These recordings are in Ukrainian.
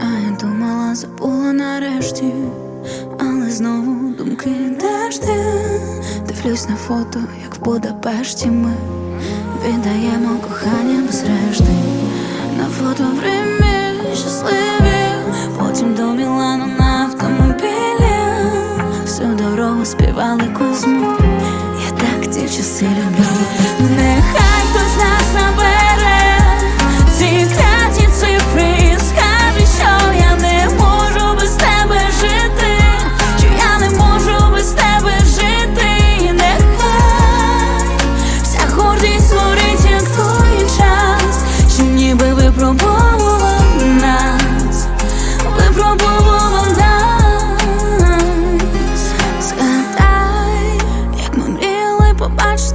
А я думала, забула нарешті, але знову думки де ж Дивлюсь на фото, як в Будапешті ми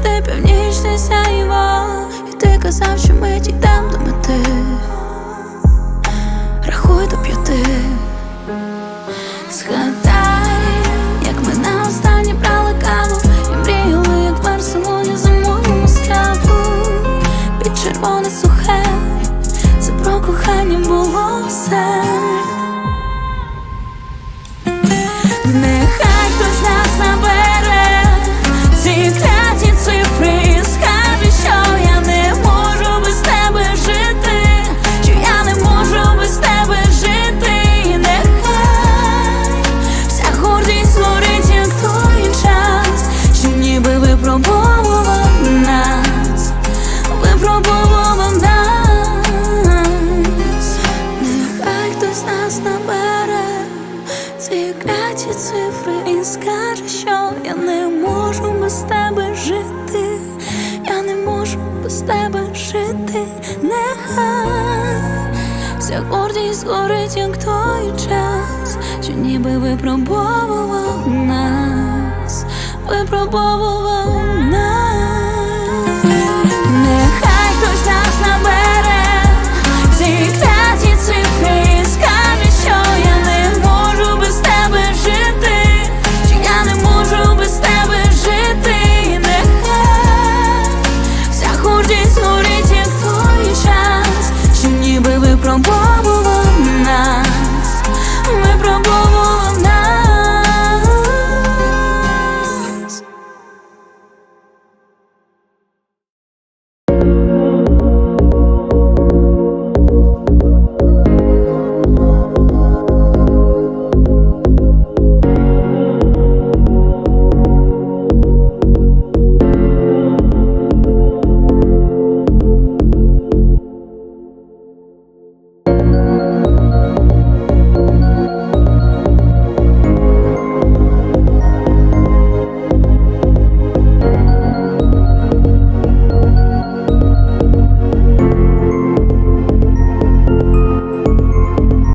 побачити північне сяйво І ти казав, що ми дійдем до мети. Рахуй до п'яти. Згадай, як ми на останнє брали каву. І мріяли, як в Барселоні зимуємо страву Під червоне сухе Це про кохання було все випробовував нас, випробовував нас, нехай хтось нас набере ці кляті цифри і скаже, що я не можу без тебе жити, я не можу без тебе жити, нехай вся гордість горить, як той час, що ніби випробовував нас, випробовував